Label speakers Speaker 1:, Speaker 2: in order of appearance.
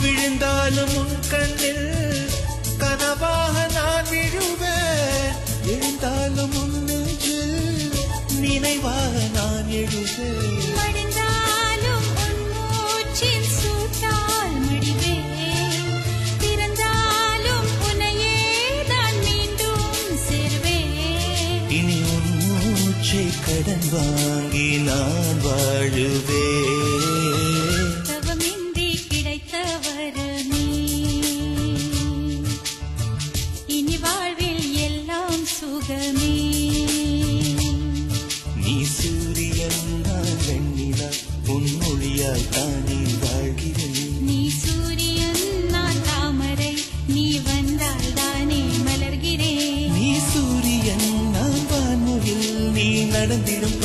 Speaker 1: விழுந்தாலும் உன் கண்ணில் கனவாக நான் விழுவேன் எழுந்தாலும் உன் நெஞ்சில் நினைவாக நான் எழுவேன். கடன் வாங்கி நான் வாழுவேன். நீ சூரியன் நான் வெண்ணிலா உன்னொழியாய் தானே வாழ்கிறேன்.
Speaker 2: நீ சூரியன் நான் தாமரை நீ வந்தால் தானே மலர்கிறேன்.
Speaker 1: நீ சூரியன் நான் வான்முகில் நீ நடந்திடும்